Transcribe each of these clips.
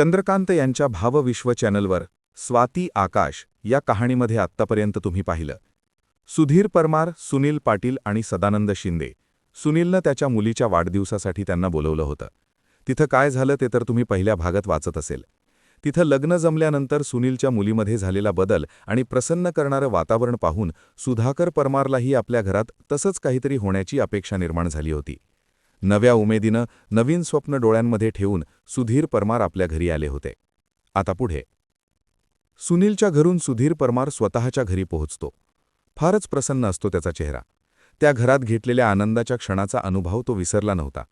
चंद्रकांत यांच्या भावविश्व चॅनलवर स्वाती आकाश या कहाणीमध्ये आत्तापर्यंत तुम्ही पाहिलं. सुधीर परमार सुनील पाटील आणि सदानंद शिंदे. सुनीलनं त्याच्या मुलीच्या वाढदिवसासाठी त्यांना बोलवलं होतं. तिथं काय झालं ते तर तुम्ही पहिल्या भागात वाचत असेल. तिथं लग्न जमल्यानंतर सुनीलच्या मुलीमध्ये झालेला बदल आणि प्रसन्न करणारं वातावरण पाहून सुधाकर परमारलाही आपल्या घरात तसंच काहीतरी होण्याची अपेक्षा निर्माण झाली होती. नव्या उमेदीनं नवीन स्वप्न डोळ्यांमध्ये ठेवून सुधीर परमार आपल्या घरी आले होते. आता पुढे. सुनीलच्या घरून सुधीर परमार स्वतःच्या घरी पोहोचतो. फारच प्रसन्न असतो त्याचा चेहरा. त्या घरात घेतलेल्या आनंदाच्या क्षणाचा अनुभव तो विसरला नव्हता.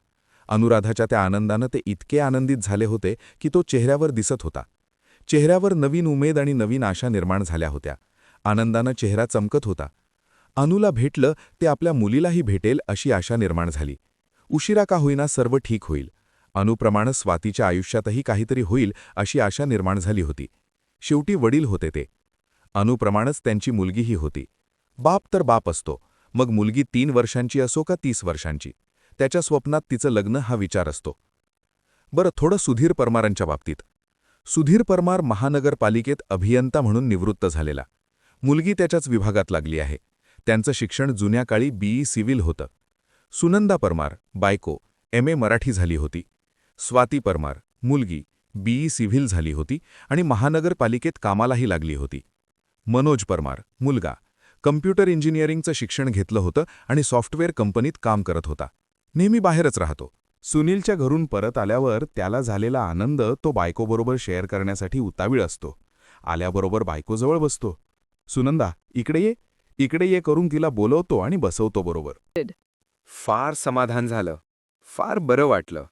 अनुराधाच्या त्या आनंदानं ते इतके आनंदित झाले होते की तो चेहऱ्यावर दिसत होता. चेहऱ्यावर नवीन उमेद आणि नवीन आशा निर्माण झाल्या होत्या. आनंदानं चेहरा चमकत होता. अनुला भेटलं ते आपल्या मुलीलाही भेटेल अशी आशा निर्माण झाली. उशिरा का होईना सर्व ठीक होईल. अनुप्रमाण स्वातीच्या आयुष्यातही काहीतरी होईल अशी आशा निर्माण झाली होती. शेवटी वडील होते ते. अनुप्रमाणच त्यांची मुलगीही होती. बाप तर बाप असतो. मग मुलगी तीन वर्षांची असो का तीस वर्षांची? त्याच्या स्वप्नात तिचं लग्न हा विचार असतो. बरं थोडं सुधीर परमारांच्या बाबतीत. सुधीर परमार महानगरपालिकेत अभियंता म्हणून निवृत्त झालेला. मुलगी त्याच्याच विभागात लागली आहे. त्यांचं शिक्षण जुन्या काळी बीई सिव्हिल होतं. सुनंदा परमार बायको एम ए मराठी झाली होती. स्वाती परमार मुलगी बीई सिव्हिल झाली होती आणि महानगरपालिकेत कामालाही लागली होती. मनोज परमार मुलगा कम्प्युटर इंजिनिअरिंगचं शिक्षण घेतलं होतं आणि सॉफ्टवेअर कंपनीत काम करत होता. नेहमी बाहेरच राहतो. सुनीलच्या घरून परत आल्यावर त्याला झालेला आनंद तो बायकोबरोबर शेअर करण्यासाठी उतावीळ असतो. आल्याबरोबर बायकोजवळ बसतो. सुनंदा इकडे ये. इकडे ये करून तिला बोलवतो आणि बसवतो बरोबर. फार समाधान झालं. फार बरं वाटलं.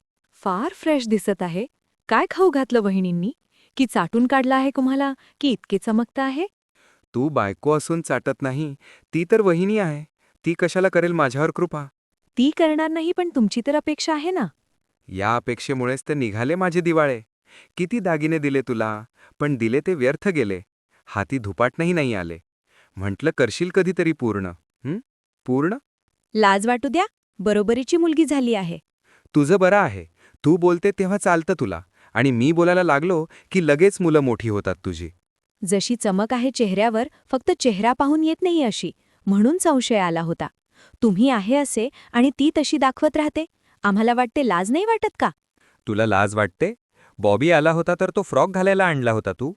फार फ्रेश दिसत आहे. काय खाऊ घातलं वहिनींनी? की चाटून काढलं आहे तुम्हाला? की इतके चमकतं आहे? तू बायको असून चाटत नाही ती तर वहिनी आहे. ती कशाला करेल माझ्यावर कृपा? ती करणार नाही पण तुमची तर अपेक्षा आहे ना? या अपेक्षेमुळेच ते निघाले माझे दिवाळे. किती दागिने दिले तुला पण दिले ते व्यर्थ गेले. हाती धुपाटणंही नाही आले. म्हटलं करशील कधीतरी पूर्ण. हं? पूर्ण? लाज वाटू द्या बरोबरीची मुलगी झाली आहे. तुझं बरं आहे. तू बोलते तेव्हा चालतं तुला. आणि मी बोलायला लागलो की लगेच मुलं मोठी होतात तुझी. जशी चमक आहे चेहऱ्यावर फक्त चेहरा पाहून येत नाही अशी. म्हणून संशय आला होता. तुम्ही आहे असे आणि ती तशी दाखवत राहते? आम्हाला वाटते लाज नाही वाटत का? तुला लाज वाटते? बॉबी आला होता तर तो फ्रॉक घालायला आणला होता तू?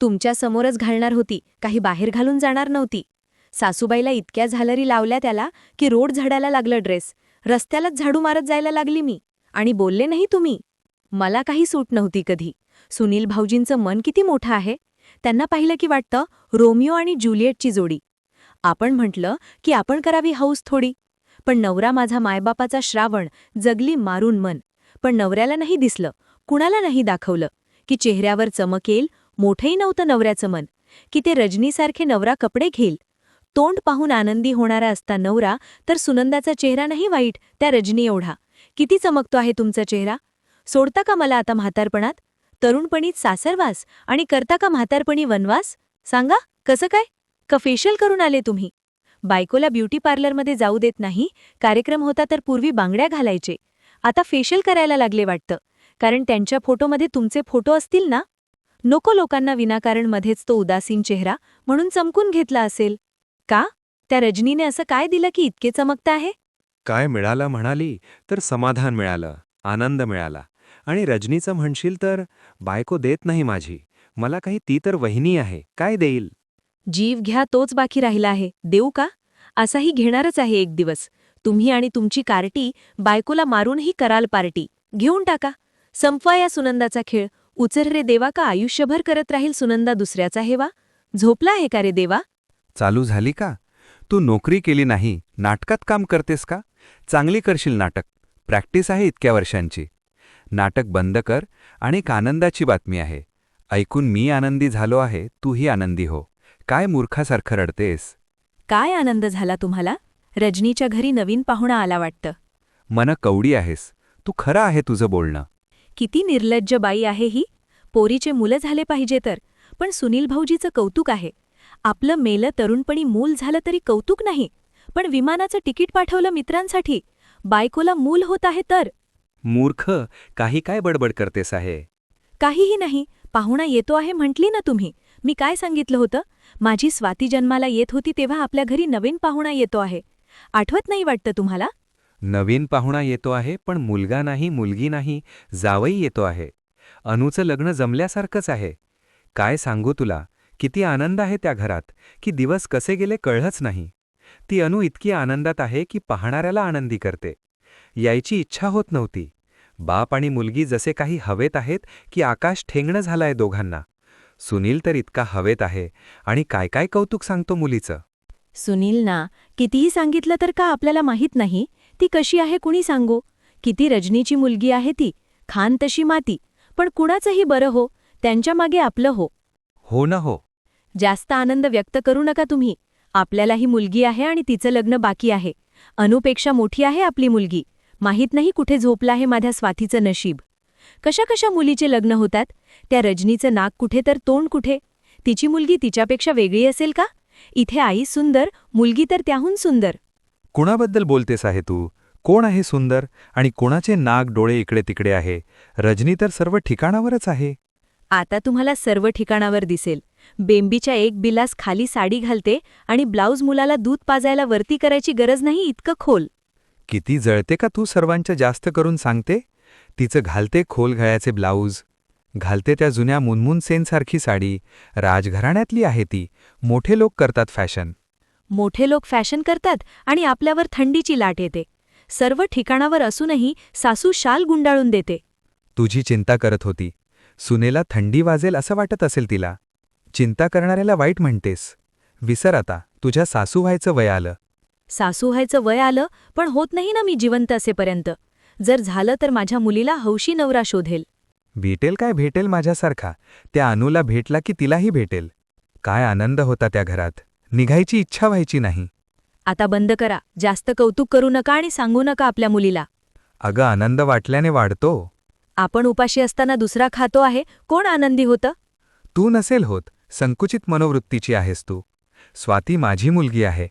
तुमच्या समोरच घालणार होती. काही बाहेर घालून जाणार नव्हती. सासूबाईला इतक्या झालरी लावल्या त्याला की रोड झाडायला लागलं ड्रेस. रस्त्यालाच झाडू मारत जायला लागली मी. आणि बोलले नाही तुम्ही. मला काही सूट नव्हती कधी. सुनील भाऊजींचं मन किती मोठं आहे? त्यांना पाहिलं की वाटतं रोमिओ आणि ज्युलिएटची जोडी. आपण म्हटलं की आपण करावी हौस थोडी. पण नवरा माझा मायबापाचा श्रावण जगली मारून मन. पण नवऱ्याला नाही दिसलं. कुणाला नाही दाखवलं. की चेहऱ्यावर चमकेल मोठंही नव्हतं नवऱ्याचं मन. की ते रजनीसारखे नवरा कपडे घेईल तोंड पाहून आनंदी होणारा असता नवरा तर सुनंदाचा चेहरा नाही वाईट त्या रजनी एवढा. किती चमकतो आहे तुमचा चेहरा? सोडता का मला आता म्हातारपणात? तरुणपणीत सासरवास आणि करता का म्हातारपणी वनवास? सांगा कसं काय? का फेशियल करून आले तुम्ही? बायकोला ब्युटी पार्लरमध्ये जाऊ देत नाही कार्यक्रम होता तर पूर्वी बांगड्या घालायचे. आता फेशियल करायला लागले वाटतं. कारण त्यांच्या फोटोमध्ये तुमचे फोटो असतील ना? नको लोकांना विनाकारण मध्येच तो उदासीन चेहरा म्हणून चमकून घेतला असेल. का? त्या रजनीने असं काय दिलं की इतके चमकतं आहे? काय मिळालं म्हणाली तर समाधान मिळालं आनंद मिळाला. आणि रजनीचं म्हणशील तर बायको देत नाही माझी मला काही ती तर वहिनी आहे काय देईल? जीव घ्या तोच बाकी राहिला आहे देऊ का? असाही घेणारच आहे एक दिवस. तुम्ही आणि तुमची कार्टी बायकोला मारूनही कराल पार्टी. घेऊन टाका. संपवा या सुनंदाचा खेळ. उचर रे देवा का आयुष्यभर करत राहील सुनंदा दुसऱ्याचा हेवा? झोपला आहे का रे देवा? चालू झाली का? तू नोकरी केली नाही नाटकात काम करतेस का? चांगली करशील नाटक. प्रॅक्टिस आहे इतक्या वर्षांची. नाटक बंद कर आणि एक आनंदाची बातमी आहे. ऐकून मी आनंदी झालो आहे तूही आनंदी हो. काय मूर्खासारखं रडतेस? काय आनंद झाला तुम्हाला? रजनीच्या घरी नवीन पाहुणा आला वाटतं. मन कवडी आहेस. तू खरं आहे तुझं बोलणं. किती निर्लज्ज बाई आहे ही. पोरीचे मुलं झाले पाहिजे तर. पण सुनील भाऊजीचं कौतुक आहे. आपलं मेलं तरुणपणी मूल झालं तरी कौतुक नाही. पण विमानाचं तिकीट पाठवलं मित्रांसाठी. बायकोला मूल होत आहे तर? मूर्ख काही काय बडबड करतेस आहे काहीही नाही. पाहुणा येतो आहे म्हटली ना तुम्ही. मी काय सांगितलं होतं? माझी स्वाती जन्माला येत होती तेव्हा आपल्या घरी नवीन पाहुणा येतो आहे. आठवत नाही वाटतं तुम्हाला? नवीन पाहुणा येतो आहे पण मुलगा नाही मुलगी नाही जावई येतो आहे. अनूचं लग्न जमल्यासारखंच आहे. काय सांगू तुला? किती आनंद आहे त्या घरात की दिवस कसे गेले कळलंच नाही. ती अनु इतकी आनंदात आहे की पाहणाऱ्याला आनंदी करते. यायची इच्छा होत नव्हती. बाप आणि मुलगी जसे काही हवेत आहेत की आकाश ठेंगणं झालंय दोघांना. सुनील तर इतका हवेत आहे आणि काय काय कौतुक सांगतो मुलीचं? सुनील ना कितीही सांगितलं तर का आपल्याला माहीत नाही? ती कशी आहे कुणी सांगो? किती रजनीची मुलगी आहे ती खान तशी माती पण कुणाचंही बरं हो त्यांच्या मागे आपलं हो. हो ना हो. जास्त आनंद व्यक्त करू नका तुम्ही. आपल्यालाही मुलगी आहे आणि तिचं लग्न बाकी आहे. अनुपेक्षा मोठी आहे आपली मुलगी. माहीत नाही कुठे झोपलं आहे माझ्या स्वातीचं नशीब. कशा कशा मुलीचे लग्न होतात? त्या रजनीचं नाक कुठे तर तोंड कुठे? तिची मुलगी तिच्यापेक्षा वेगळी असेल का? इथे आई सुंदर मुलगी तर त्याहून सुंदर. कुणाबद्दल बोलतेस आहे तू? कोण आहे सुंदर आणि कोणाचे नाक डोळे इकडे तिकडे आहे? रजनी तर सर्व ठिकाणावरच आहे. आता तुम्हाला सर्व ठिकाणावर दिसेल. बेंबीच्या एक बिलास खाली साडी घालते आणि ब्लाऊज मुलाला दूध पाजायला वरती करायची गरज नाही इतकं खोल. किती जळते का तू सर्वांच्या जास्त करून सांगते? तिचं घालते खोल गळ्याचे ब्लाऊज. घालते त्या जुन्या मुनमुन सेनसारखी साडी. राजघराण्यातली आहे ती. मोठे लोक करतात फॅशन. मोठे लोक फॅशन करतात आणि आपल्यावर थंडीची लाट येते. सर्व ठिकाणावर असूनही सासू शाल गुंडाळून देते. तुझी चिंता करत होती. सुनेला थंडी वाजेल असं वाटत असेल तिला. चिंता करणाऱ्याला वाईट म्हणतेस. विसर आता तुझ्या सासू व्हायचं वय आलं. सासू व्हायचं वय आलं पण होत नाही ना मी जिवंत असेपर्यंत. जर झालं तर माझ्या मुलीला हौशी नवरा शोधेल. भेटेल काय भेटेल माझ्यासारखा? त्या अनुला भेटला की तिलाही भेटेल. काय आनंद होता त्या घरात. निघायची इच्छा व्हायची नाही. आता बंद करा. जास्त कौतुक करू नका आणि सांगू नका आपल्या मुलीला. अगं आनंद वाटल्याने वाढतो. आपण उपाशी असताना दुसरा खातो आहे. कोण आनंदी होतं? तू नसेल होत. संकुचित मनोवृत्तीची आहेस तू. स्वाती माझी मुलगी आहे.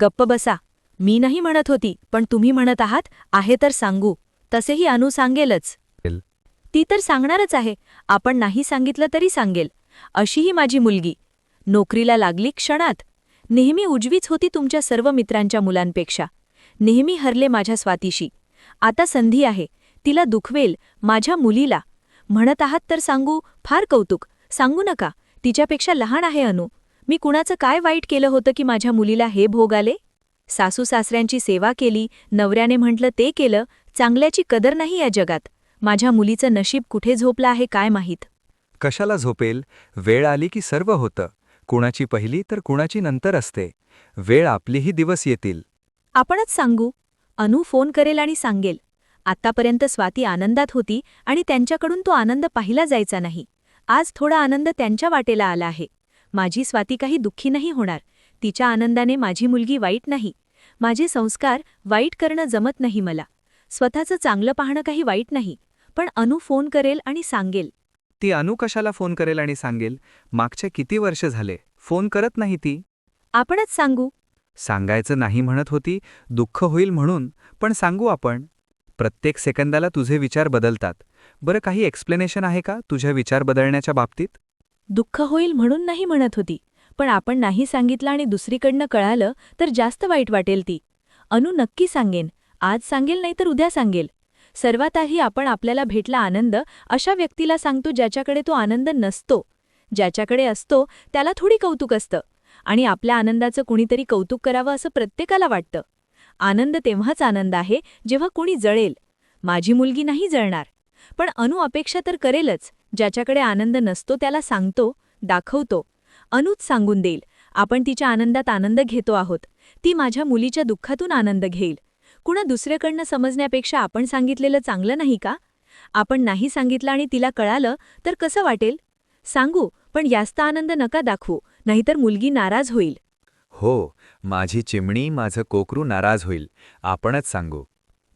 गप्प बसा. मी नाही म्हणत होती पण तुम्ही म्हणत आहात आहे तर सांगू. तसेही अनु सांगेलच. ती तर सांगणारच आहे. आपण नाही सांगितलं तरी सांगेल. अशीही माझी मुलगी. नोकरीला लागली क्षणात. नेहमी उजवीच होती तुमच्या सर्व मित्रांच्या मुलांपेक्षा. नेहमी हरले माझ्या स्वातीशी. आता संधी आहे. तिला दुखवेल माझ्या मुलीला. म्हणत आहात तर सांगू फार कौतुक. सांगू नका. तिच्यापेक्षा लहान आहे अनु. मी कुणाचं काय वाईट केलं होतं की माझ्या मुलीला हे भोग आले? सासू सासऱ्यांची सेवा केली नवऱ्याने म्हटलं ते केलं चांगल्याची कदर नाही या जगात. माझ्या मुलीचं नशीब कुठे झोपलं आहे काय माहीत? कशाला झोपेल? वेळ आली की सर्व होतं. कुणाची पहिली तर कुणाची नंतर असते. वेळ आपलीही दिवस येतील. आपणच सांगू. अनु फोन करेल आणि सांगेल. आतापर्यंत स्वाती आनंदात होती आणि त्यांच्याकडून तो आनंद पाहिला जायचा नाही. आज थोडा आनंद त्यांच्या वाटेला आला आहे. माझी स्वाती काही दुःखी नाही होणार. तिच्या आनंदाने माझी मुलगी वाईट नाही. माझे संस्कार वाईट करणं जमत नाही मला. स्वतःचं चांगलं पाहणं काही वाईट नाही. पण अनु फोन करेल आणि सांगेल. ती अनु कशाला फोन करेल आणि सांगेल? मागचे किती वर्ष झाले? फोन करत नाही ती. आपणच सांगू. सांगायचं नाही म्हणत होती. दुःख होईल म्हणून. पण सांगू आपण. प्रत्येक सेकंदाला तुझे विचार बदलतात. बरं काही एक्सप्लेनेशन आहे का तुझ्या विचार बदलण्याच्या बाबतीत? दुःख होईल म्हणून नाही म्हणत होती पण आपण नाही सांगितलं आणि दुसरीकडनं कळालं तर जास्त वाईट वाटेल ती. अनु नक्की सांगेन आज सांगेल नाही तर उद्या सांगेल. सर्वातही आपण आपल्याला भेटला आनंद अशा व्यक्तीला सांगतो ज्याच्याकडे तो आनंद नसतो. ज्याच्याकडे असतो त्याला थोडी कौतुक असतं. आणि आपल्या आनंदाचं कुणीतरी कौतुक करावं असं प्रत्येकाला वाटतं. आनंद तेव्हाच आनंद आहे जेव्हा कोणी जळेल. माझी मुलगी नाही जळणार. पण अनु अपेक्षा तर करेलच. ज्याच्याकडे आनंद नसतो त्याला सांगतो दाखवतो. अनुच सांगून देईल आपण तिच्या आनंदात आनंद घेतो आहोत. ती माझ्या मुलीच्या दुःखातून आनंद घेईल. कुणा दुसऱ्याकडनं समजण्यापेक्षा आपण सांगितलेलं चांगलं नाही का? आपण नाही सांगितलं आणि तिला कळालं तर कसं वाटेल? सांगू पण जास्त आनंद नका दाखवू नाहीतर मुलगी नाराज होईल. हो माझी चिमणी माझं कोकरू नाराज होईल. आपणच सांगू.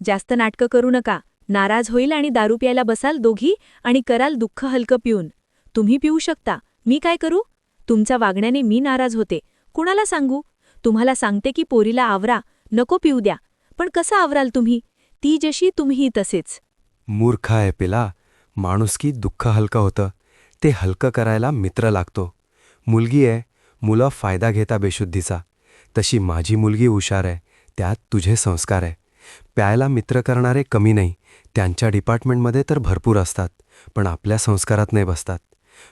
जास्त नाटकं करू नका. नाराज होईल आणि दारू प्यायला बसाल दोघी आणि कराल दुःख हलकं पिऊन. तुम्ही पिऊ शकता. मी काय करू? तुमच्या वागण्याने मी नाराज होते. कुणाला सांगू? तुम्हाला सांगते की पोरीला आवरा. नको पिऊ द्या. पण कसं आवराल तुम्ही? ती जशी तुम्ही तसेच. मूर्ख आहे पिला. माणुसकी दुःख हलकं होतं. ते हलकं करायला मित्र लागतो. मुलगी आहे. मुलं फायदा घेता बेशुद्धीचा. तशी माझी मुलगी हुशार आहे. त्यात तुझे संस्कार आहे. प्यायला मित्र करणारे कमी नाही. त्यांच्या डिपार्टमेंटमध्ये तर भरपूर असतात पण आपल्या संस्कारात नाही बसतात.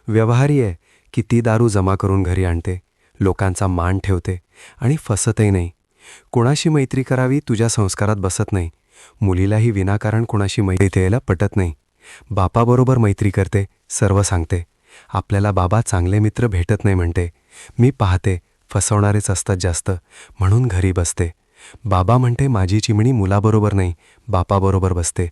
व्यवहारी आहे की ती दारू जमा करून घरी आणते लोकांचा मान ठेवते आणि फसतही नाही. कोणाशी मैत्री करावी तुझ्या संस्कारात बसत नाही. मुलीलाही विनाकारण कोणाशी मैत्री द्यायला पटत नाही. बापाबरोबर मैत्री करते सर्व सांगते. आपल्याला बाबा चांगले मित्र भेटत नाही म्हणते. मी पाहते फसवणारेच असतात जास्त म्हणून घरी बसते. बाबा म्हणते माझी चिमणी मुलाबरोबर नाही बापाबरोबर बसते.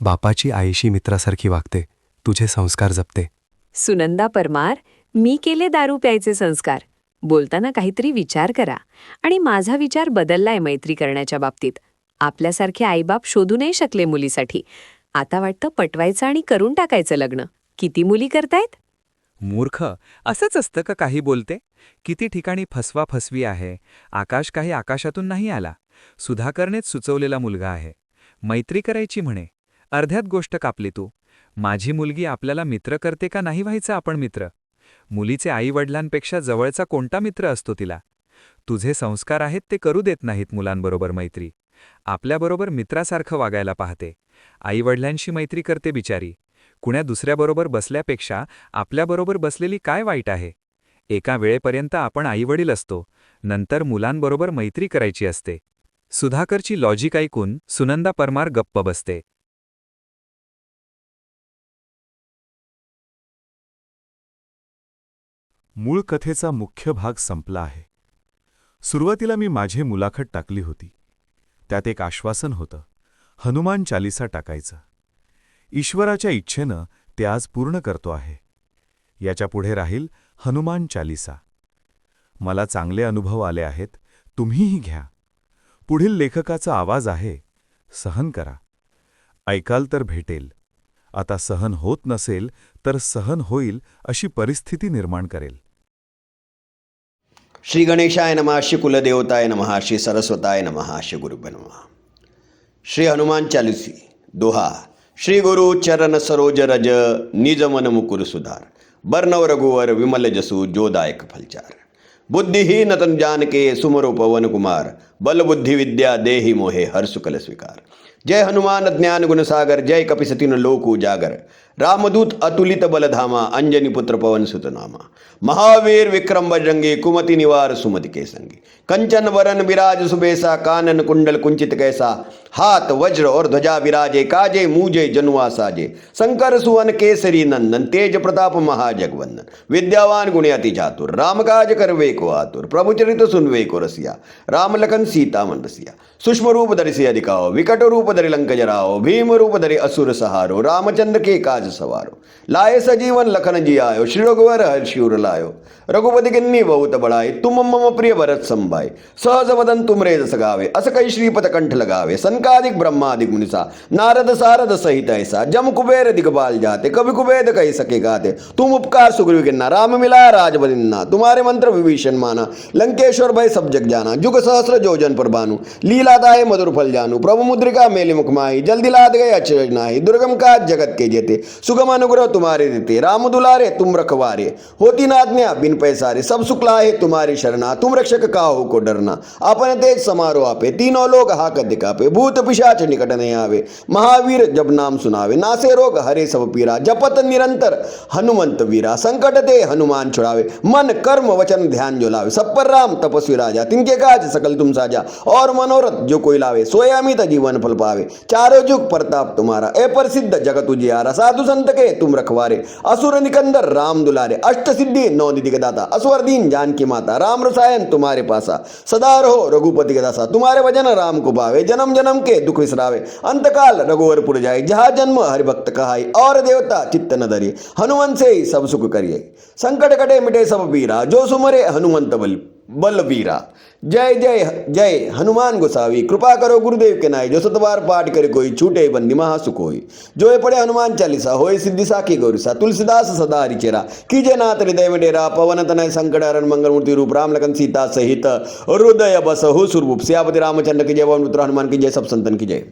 बापाची आईशी मित्रासारखी वागते. तुझे संस्कार जपते. सुनंदा परमार मी केले दारू प्यायचे संस्कार. बोलताना काहीतरी विचार करा आणि माझा विचार बदललाय मैत्री करण्याच्या बाबतीत. आपल्यासारखे आईबाप शोधू नाही शकले मुलीसाठी. आता वाटतं पटवायचं आणि करून टाकायचं लग्न. किती मुली करतायत? मूर्ख असंच असतं का काही बोलते? किती ठिकाणी फसवा फसवी आहे. आकाश काही आकाशातून नाही आला. सुधाकरनेच सुचवलेला मुलगा आहे. मैत्री करायची म्हणे. अर्ध्यात गोष्ट कापली तू. माझी मुलगी आपल्याला मित्र करते का नाही व्हायचं आपण मित्र? मुलीचे आईवडिलांपेक्षा जवळचा कोणता मित्र असतो तिला? तुझे संस्कार आहेत ते करू देत नाहीत मुलांबरोबर मैत्री. आपल्याबरोबर मित्रासारखं वागायला पाहते. आईवडिलांशी मैत्री करते बिचारी. कुण्या दुसऱ्याबरोबर बसल्यापेक्षा आपल्याबरोबर बसलेली काय वाईट आहे? एका वेळेपर्यंत आपण आईवडील असतो. नंतर मुलांबरोबर मैत्री करायची असते. सुधाकरची लॉजिक ऐकून सुनंदा परमार गप्प बसते. मूळ कथेचा मुख्य भाग संपला आहे. सुरुवातीला मी माझी मुलाखत टाकली होती. त्यात एक आश्वासन होतं. हनुमान चालिसा टाकायचं. ईश्वराच्या इच्छेनं ते आज पूर्ण करतो आहे. याच्यापुढे राहील हनुमान चालिसा. मला चांगले अनुभव आले आहेत. तुम्हीही घ्या. पुढील लेखकाचा आवाज आहे. सहन करा. ऐकाल तर भेटेल. आता सहन होत नसेल तर सहन होईल अशी परिस्थिती निर्माण करेल. श्री गणेशाय नमः श्री कुलदेवताय नमः श्री सरस्वताय नमः श्री गुरुभ्य नमः। श्री हनुमान चालिसी दोहा। श्री गुरु चरण सरोज रज निज मन मुकुर सुधार। बर्नव रघुवर विमल जसु जोदायक फलचार। बुद्धिहीन तन जान के सुमरो पवन कुमार बल बुद्धि विद्या देहि मोहे हर सुकल स्वीकार। जय हनुमान ज्ञान गुण सागर, जय कपिसतिन लोक उजागर रामदूत अतुलित बलधामा, अंजनी पुत्र पवन सुतनामा। महावीर विक्रम बजरंगी, कुमति निवार सुमति के संगी कंचन वरन विराज सुबेसा, कानन कुंडल कुंचित कैसा। हाथ, वज्र और ध्वजा विराजे, काजे, मूजे, जनुआ साजे। शंकर, सुवन, केसरी, नंदन, तेज प्रताप, महाजगवंदन। विद्यावान गुणे अति चातुर राम काज करवे को आतुर प्रभु चरित सुनवे को रसिया। राम लखन सीता मन रसिया। सूक्ष्म रूप धरि से अधिकाओ, विकट रूप धरि लंक जराओ, भीम रूप धरि असुर सहारो, रामचंद्र के काज सवारो। लाए सजीवन लखन जी आयो श्री रघुवर हर्षिर लायो। रघुपति किन्नी बहुत बड़ाई तुम मम प्रिय भरत संभाई सहज वदन तुम रेद सगावे अस कई श्रीपद कंठ लगावे। सनकादिक ब्रह्मादिक मुनिसा, नारद सारद सहित ऐसा। जम कुबेर दिगपाल जाते, कवि कुबेद कही सके गाते। तुम उपकार सुग्रीव गिन्ना, राम मिला राजबदिन्ना तुम्हारे मंत्र विभीषण माना, लंकेश्वर भय सब जग जाना, जुग सहस्र जोजन पर बानु, लीला दाय मधुर फल जानू, प्रभु मुद्रिका मेली मुख माही, जल्दी लाद गए अचरज नाही, दुर्गम काज जगत के जेते, सुगम अनुग्रह तुम्हारे देते, राम दुलारे तुम रखवारे, होती ना बिन पैसारे, सब सुख लाहे तुम्हारी शरणा, तुम रक्षक काहो को डरना अपन तेज समारो आपे, तीनों लोग हाकत दिखापे, भूत पिशाच निकट नहीं आवे, महावीर जब नाम सुनावे, नासे रोग हरे सब पीरा, जपत निरंतर हनुमंत वीरा, संकट ते हनुमान छुड़ावे, मन कर्म वचन ध्यान जो लावे, सब पर राम तपस्वी राजा, तिनके काज सकल तुम साजा। और मनोरथ जो कोई लावे, सोयामित जीवन फल पावे। चारों जुग प्रताप तुम्हारा, ए प्रसिद्ध जगत उजियारा। साधु संत के तुम रखवारे, असुर निकंदर राम दुलारे। अष्ट सिद्धि नौ निधि के दाता असवर दीन जानकी माता, राम रसायन तुम्हारे पासा। सदा रहो रघुपति के दासा, तुम्हारे भजन राम को पावे जन्म जन्म के दुख विसरावे। अंतकाल रघुवर जाए, जहाँ जन्म हरिभक्त कहाई और देवता चित्त न धरिए हनुमंत से ही सब सुख करिए। संकट कटे मिटे सब पीरा जो सुमरे हनुमंत बल बलबीरा जय जय जय, हनुमान गोसावी। कृपा करो गुरुदेव के नाय जो सतबार पाठ करे कोई, छूटे बंदी महा सुख होई जो ये पढ़े हनुमान चालीसा, होए सिद्धि साखी गौरीसा। तुलसीदास सदा हरिचेरा। कीजे नाथ हृदय में डेरा पवन तनय संकट हरण मंगल मूर्ति रूप, राम लखन सीता सहित। हृदय बस हो सुरभूप, सियापति रामचंद्र की जय, पवन पुत्र हनुमान की जय, सब संतन की जय।